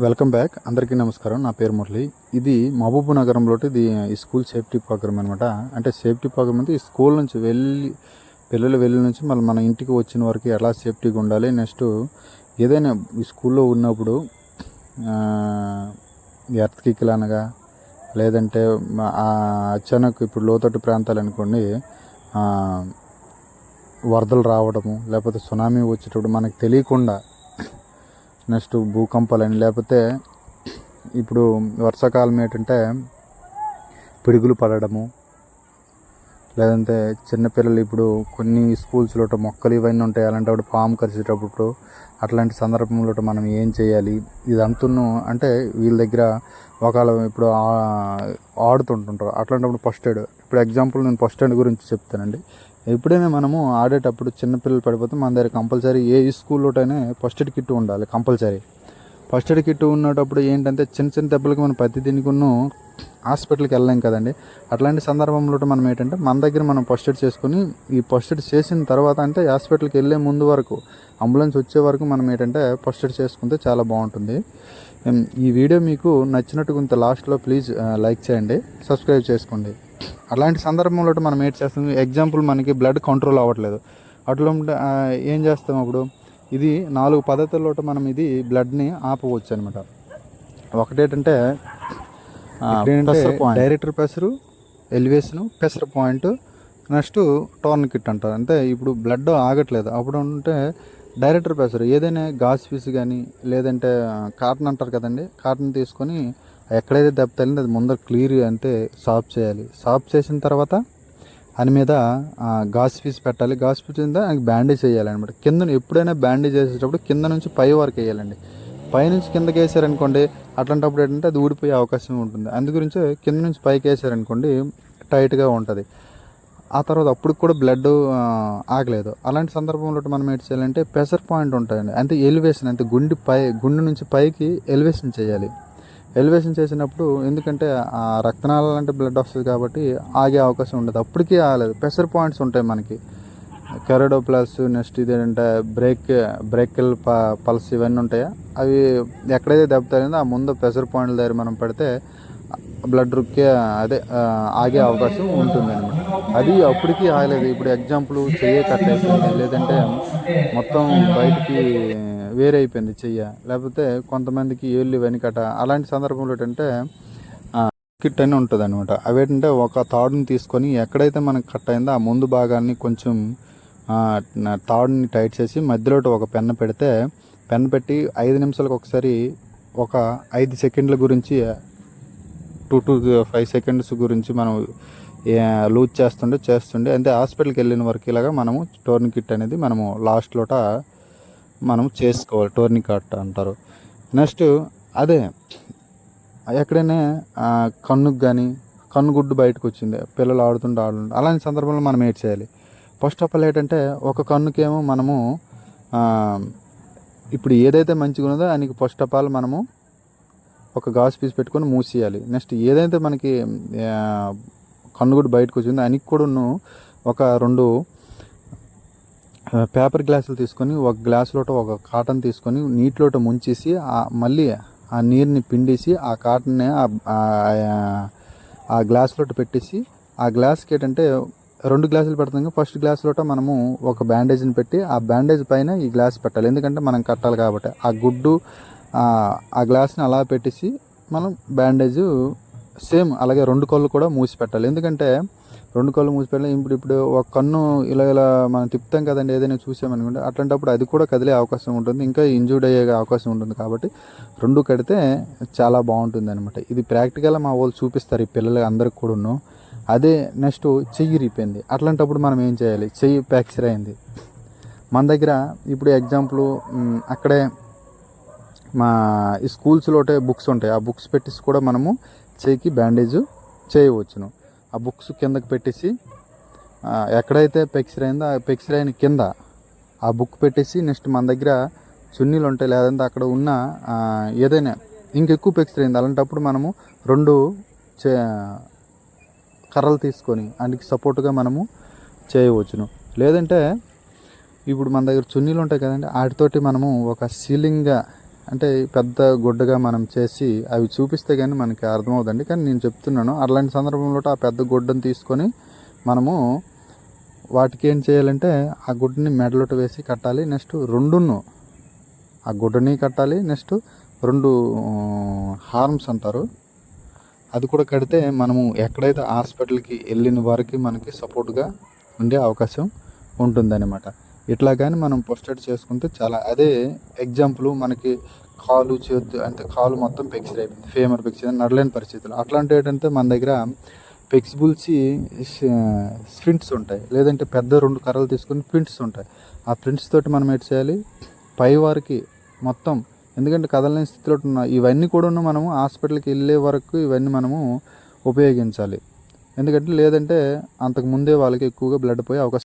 Welcome back. అందరికీ నమస్కారం. నా పేరు మురళి. ఇది మహబూబ్ నగరంలో ఇది ఈ స్కూల్ సేఫ్టీ ప్రోగ్రామ్ అనమాట అంటే సేఫ్టీ ప్రోగ్రామ్ అంటే ఈ స్కూల్ నుంచి వెళ్ళి పిల్లలు వెళ్ళి నుంచి మళ్ళీ మన ఇంటికి వచ్చిన వరకు ఎలా సేఫ్టీగా ఉండాలి నెక్స్ట్ ఏదైనా ఈ స్కూల్లో ఉన్నప్పుడు ఎర్త్ కిక్లు అనగా లేదంటే అచానక్ ఇప్పుడు లోతట్టు ప్రాంతాలు అనుకోండి వరదలు రావడము లేకపోతే సునామీ వచ్చేటప్పుడు మనకు తెలియకుండా నెక్స్ట్ భూకంపాలని లేకపోతే ఇప్పుడు వర్షాకాలం ఏంటంటే పిడుగులు పడడము లేదంటే చిన్నపిల్లలు ఇప్పుడు కొన్ని స్కూల్స్లో మొక్కలు ఇవన్నీ ఉంటాయి అలాంటప్పుడు పాము కరిచేటప్పుడు అట్లాంటి సందర్భంలో మనం ఏం చేయాలి? ఇదంతును అంటే వీళ్ళ దగ్గర ఒకవేళ ఇప్పుడు ఆడుతుంటుంటారు. అట్లాంటప్పుడు ఫస్ట్ ఎయిడ్. ఇప్పుడు ఎగ్జాంపుల్ నేను ఫస్ట్ ఎయిడ్ గురించి చెప్తానండి. ఎప్పుడైనా మనము ఆడేటప్పుడు చిన్నపిల్లలు పడిపోతే మన దగ్గర కంపల్సరీ ఏ స్కూల్లోటైనా ఫస్ట్ ఎయిడ్ కిట్ ఉండాలి కంపల్సరీ. ఫస్ట్ ఎయిడ్ కిట్ ఉన్నప్పుడు ఏంటంటే చిన్న చిన్న దెబ్బలకి మనం ప్రతి దీనికిను హాస్పిటల్కి వెళ్ళలేం కదండి. అట్లాంటి సందర్భంలో మనం ఏంటంటే మన దగ్గర మనం ఫస్ట్ ఎయిడ్ చేసుకుని ఈ ఫస్ట్ ఎయిడ్ చేసిన తర్వాత అంటే హాస్పిటల్కి వెళ్ళే ముందు వరకు అంబులెన్స్ వచ్చే వరకు మనం ఏంటంటే ఫస్ట్ ఎయిడ్ చేసుకుంటే చాలా బాగుంటుంది. ఈ వీడియో మీకు నచ్చినట్టు కొంత లాస్ట్లో ప్లీజ్ లైక్ చేయండి సబ్స్క్రైబ్ చేసుకోండి. అలాంటి సందర్భంలో మనం ఏం చేస్తాం? ఎగ్జాంపుల్ మనకి బ్లడ్ కంట్రోల్ అవ్వట్లేదు. అట్లా ఏం చేస్తాం అప్పుడు? ఇది నాలుగు పద్ధతుల్లో మనం ఇది బ్లడ్ని ఆపవచ్చు అనమాట ఒకటేంటంటే director pressure elevation pressure point next turn kit అంటారు. అంటే ఇప్పుడు బ్లడ్ ఆగట్లేదు. అప్పుడు ఉంటే డైరెక్టర్ పెసరు ఏదైనా గాస్ పీస్ కానీ లేదంటే కాటన్ అంటారు కదండి కాటన్ తీసుకొని ఎక్కడైతే దెబ్బ తగిలిందో అది ముందర క్లియర్ అంటే సాఫ్ చేయాలి. సాఫ్ చేసిన తర్వాత దాని మీద గాస్ పీస్ పెట్టాలి. గాస్ పీస్ మీద బ్యాండేజ్ వేయాలన్నమాట. కింద ఎప్పుడైనా బ్యాండేజ్ వేసేటప్పుడు కింద నుంచి పై వరకు వేయాలండి. పై నుంచి కిందకి వేసారనుకోండి అట్లాంటప్పుడు ఏంటంటే అది ఊడిపోయే అవకాశం ఉంటుంది. అందు గురించి కింద నుంచి పైకి వేసారనుకోండి టైట్గా ఉంటుంది. ఆ తర్వాత అప్పుడు కూడా బ్లడ్ ఆగలేదు. అలాంటి సందర్భంలో మనం ఏం చేయాలంటే ప్రెషర్ పాయింట్ ఉంటాయండి. అంటే ఎలివేషన్ అంటే గుండె పై గుండె నుంచి పైకి ఎలివేషన్ చేయాలి. ఎలివేషన్ చేసినప్పుడు ఎందుకంటే ఆ రక్తనాళ లాంటి బ్లడ్ వస్తుంది కాబట్టి ఆగే అవకాశం ఉండదు. అప్పటికీ ఆగలేదు. ప్రెషర్ పాయింట్స్ ఉంటాయి మనకి. కెరడో ప్లస్ నెక్స్ట్ ఇదేంటంటే బ్రేక్ బ్రేకిల్ ప పల్స్ ఇవన్నీ ఉంటాయా? అవి ఎక్కడైతే దెబ్బ ఆ ముందు ప్రెషర్ పాయింట్ల దగ్గర మనం పెడితే బ్లడ్ రుక్కే అదే ఆగే అవకాశం ఉంటుంది అనమాట అది అప్పటికి ఆగలేదు. ఇప్పుడు ఎగ్జాంపుల్ చెయ్యి లేదంటే మొత్తం బయటికి వేరే అయిపోయింది చెయ్య. లేకపోతే కొంతమందికి ఏళ్ళు వెనుకట అలాంటి సందర్భంలో ఏంటంటే కిట్ అని ఉంటుంది అనమాట అవేంటంటే ఒక తాడుని తీసుకొని ఎక్కడైతే మనకు కట్ అయిందో ఆ ముందు భాగాన్ని కొంచెం తాడుని టైట్ చేసి మధ్యలో ఒక పెన్ను పెడితే పెన్ పెట్టి ఐదు నిమిషాలకు ఒకసారి ఒక ఐదు సెకండ్ల గురించి టూ టు ఫైవ్ సెకండ్స్ గురించి మనం లూజ్ చేస్తుండే చేస్తుండే. అంటే హాస్పిటల్కి వెళ్ళిన వరకు ఇలాగా మనము టోర్న్ కిట్ అనేది మనము లాస్ట్ లోట మనం చేసుకోవాలి టోర్ని కట్ అంటారు. నెక్స్ట్ అదే ఎక్కడైనా కన్నుకు కానీ కన్నుగుడ్డు బయటకు వచ్చింది పిల్లలు ఆడుతుంటే ఆడుతుంటే అలాంటి సందర్భంలో మనం ఏం చేయాలి? ఫస్ట్ ఆఫ్ ఆల్ ఏంటంటే ఒక కన్నుకేమో మనము ఇప్పుడు ఏదైతే మంచిగా ఉన్నదో దానికి ఫస్ట్ ఆఫ్ ఆల్ మనము ఒక గాజు పీస్ పెట్టుకొని మూసేయాలి. నెక్స్ట్ ఏదైతే మనకి కన్ను కన్నుగుడ్డు బయటకు వచ్చిందో దానికి కూడా ఒక రెండు పేపర్ గ్లాసులు తీసుకొని ఒక గ్లాసులోట ఒక కాటన్ తీసుకొని నీటిలోట ముంచేసి మళ్ళీ ఆ నీరుని పిండేసి ఆ కాటన్ని ఆ- గ్లాసులోట పెట్టేసి ఆ గ్లాస్కి ఏంటంటే రెండు గ్లాసులు పెడతాం కదా, ఫస్ట్ గ్లాసులోట మనము ఒక బ్యాండేజ్ని పెట్టి ఆ బ్యాండేజ్ పైన ఈ గ్లాస్ పెట్టాలి. ఎందుకంటే మనం కట్టాలి కాబట్టి ఆ గుడ్డు ఆ ఆ గ్లాస్ని అలా పెట్టేసి మనం బ్యాండేజ్ సేమ్ అలాగే రెండు కళ్ళు కూడా మూసి పెట్టాలి. ఎందుకంటే రెండు కళ్ళు మూసి ఇప్పుడు ఇప్పుడు ఒక కన్ను ఇలా ఇలా మనం తిప్పుతాం కదండి ఏదైనా చూసామనుకుంటే అట్లాంటప్పుడు అది కూడా కదిలే అవకాశం ఉంటుంది. ఇంకా ఇంజూర్డ్ అయ్యే అవకాశం ఉంటుంది కాబట్టి రెండు కడితే చాలా బాగుంటుంది అనమాట ఇది ప్రాక్టికల్గా మా వాళ్ళు చూపిస్తారు ఈ పిల్లలు అందరికి కూడాను. అదే నెక్స్ట్ చెయ్యి రిపోయింది అట్లాంటప్పుడు మనం ఏం చేయాలి? చెయ్యి ఫ్రాక్చర్ అయింది మన దగ్గర ఇప్పుడు ఎగ్జాంపుల్ అక్కడే మా ఈ స్కూల్స్లోటే బుక్స్ ఉంటాయి. ఆ బుక్స్ పెట్టేసి కూడా మనము చేయికి బ్యాండేజ్ చేయవచ్చును. ఆ బుక్స్ కిందకు పెట్టేసి ఎక్కడైతే పెక్సర్ అయిందో ఆ పెక్సర్ అయిన కింద ఆ బుక్ పెట్టేసి నెక్స్ట్ మన దగ్గర చున్నీలు ఉంటాయి లేదంటే అక్కడ ఉన్న ఏదైనా ఇంకెక్కువ పెక్సర్ అయింది అలాంటప్పుడు మనము రెండు చే కర్రలు తీసుకొని అందుకు సపోర్ట్గా మనము చేయవచ్చును. లేదంటే ఇప్పుడు మన దగ్గర చున్నీలు ఉంటాయి కదండి వాటితోటి మనము ఒక సీలింగ్గా అంటే పెద్ద గుడ్డగా మనం చేసి అవి చూపిస్తే కానీ మనకి అర్థమవుదండి. కానీ నేను చెప్తున్నాను అలాంటి సందర్భంలో ఆ పెద్ద గుడ్డను తీసుకొని మనము వాటికి ఏం చేయాలంటే ఆ గుడ్డని మెడలోట వేసి కట్టాలి. నెక్స్ట్ రెండును ఆ గుడ్డని కట్టాలి. నెక్స్ట్ రెండు హార్మ్స్ అంటారు. అది కూడా కడితే మనము ఎక్కడైతే హాస్పిటల్కి వెళ్ళిన వారికి మనకి సపోర్ట్గా ఉండే అవకాశం ఉంటుందన్నమాట. ఇట్లా కానీ మనం ఫస్ట్ ఎయిడ్ చేసుకుంటే చాలా అదే ఎగ్జాంపుల్ మనకి కాలు చేతు అంటే కాలు మొత్తం పెక్చర్ అయిపోయింది ఫేమర్ పెక్చర్ నడలేని పరిస్థితులు. అట్లాంటి ఏంటంటే మన దగ్గర ఫ్లెక్సిబుల్సి స్ప్రింట్స్ ఉంటాయి. లేదంటే పెద్ద రెండు కర్రలు తీసుకుని ప్రింట్స్ ఉంటాయి. ఆ ప్రింట్స్ తోటి మనం ఏం చేయాలి? పై వారికి మొత్తం ఎందుకంటే కదలలేని స్థితిలో ఉన్న ఇవన్నీ కూడా మనము హాస్పిటల్కి వెళ్ళే వరకు ఇవన్నీ మనము ఉపయోగించాలి. ఎందుకంటే లేదంటే అంతకు ముందే వాళ్ళకి ఎక్కువగా బ్లడ్ పోయే అవకాశం